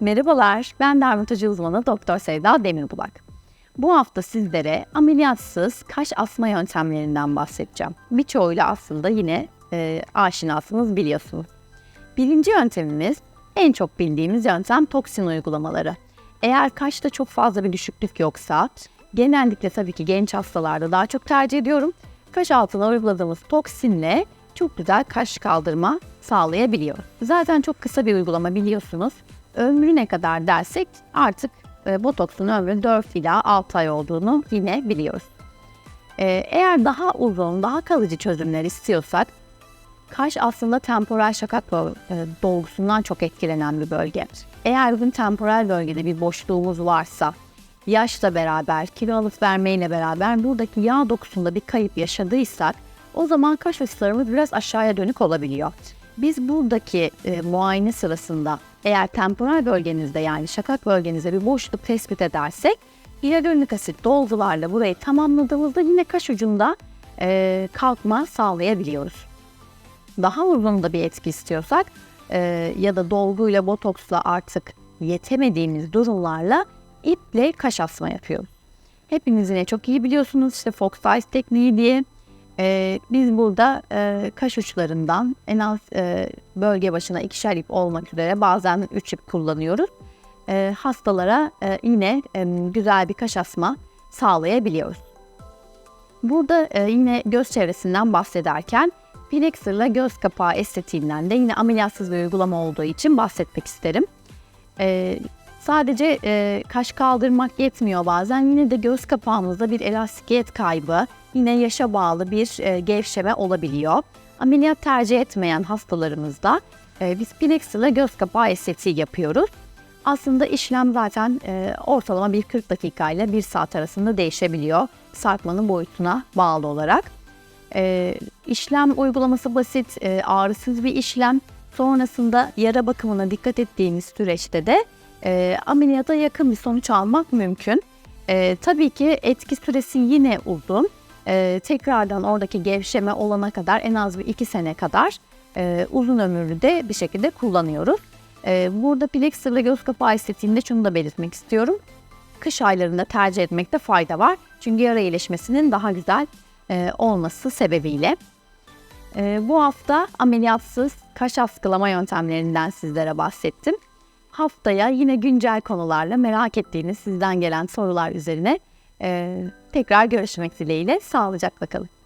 Merhabalar, ben dermatoloji uzmanı Doktor Sevda Demirbulak. Bu hafta sizlere ameliyatsız kaş asma yöntemlerinden bahsedeceğim. Birçoğuyla aslında yine e, aşinasınız biliyorsunuz. Birinci yöntemimiz en çok bildiğimiz yöntem toksin uygulamaları. Eğer kaşta çok fazla bir düşüklük yoksa genellikle tabii ki genç hastalarda daha çok tercih ediyorum. Kaş altına uyguladığımız toksinle çok güzel kaş kaldırma sağlayabiliyor. Zaten çok kısa bir uygulama biliyorsunuz. Ömrü ne kadar dersek artık e, botoksun ömrü 4 ila 6 ay olduğunu yine biliyoruz. E, eğer daha uzun, daha kalıcı çözümler istiyorsak kaş aslında temporal şakak e, dolgusundan çok etkilenen bir bölge. Eğer bugün temporal bölgede bir boşluğumuz varsa yaşla beraber, kilo alıp vermeyle beraber buradaki yağ dokusunda bir kayıp yaşadıysak o zaman kaş uçlarımız biraz aşağıya dönük olabiliyor. Biz buradaki e, muayene sırasında eğer temporal bölgenizde yani şakak bölgenizde bir boşluk tespit edersek hyaluronik asit dolgularla burayı tamamladığımızda yine kaş ucunda e, kalkma sağlayabiliyoruz. Daha uzun da bir etki istiyorsak e, ya da dolguyla botoksla artık yetemediğimiz durumlarla iple kaş asma yapıyoruz. Hepiniz yine çok iyi biliyorsunuz işte Fox Eyes tekniği diye. Ee, biz burada e, kaş uçlarından en az e, bölge başına ikişer ip olmak üzere bazen üç ip kullanıyoruz. E, hastalara e, yine e, güzel bir kaş asma sağlayabiliyoruz. Burada e, yine göz çevresinden bahsederken Pinexer'la göz kapağı estetiğinden de yine ameliyatsız bir uygulama olduğu için bahsetmek isterim. E, sadece e, kaş kaldırmak yetmiyor bazen. Yine de göz kapağımızda bir elastikiyet kaybı, yine yaşa bağlı bir e, gevşeme olabiliyor. Ameliyat tercih etmeyen hastalarımızda e, biz Pinexer'la göz kapağı estetiği yapıyoruz. Aslında işlem zaten e, ortalama bir 40 dakika ile 1 saat arasında değişebiliyor. Sarkmanın boyutuna bağlı olarak. E, işlem uygulaması basit, e, ağrısız bir işlem. Sonrasında yara bakımına dikkat ettiğimiz süreçte de e, ameliyata yakın bir sonuç almak mümkün. E, tabii ki etki süresi yine uzun. E, tekrardan oradaki gevşeme olana kadar en az bir iki sene kadar e, uzun ömürlü de bir şekilde kullanıyoruz. E, burada plexerle göz kapağı estetiğinde şunu da belirtmek istiyorum. Kış aylarında tercih etmekte fayda var. Çünkü yara iyileşmesinin daha güzel e, olması sebebiyle. E, bu hafta ameliyatsız kaş askılama yöntemlerinden sizlere bahsettim. Haftaya yine güncel konularla merak ettiğiniz sizden gelen sorular üzerine e, tekrar görüşmek dileğiyle. Sağlıcakla kalın.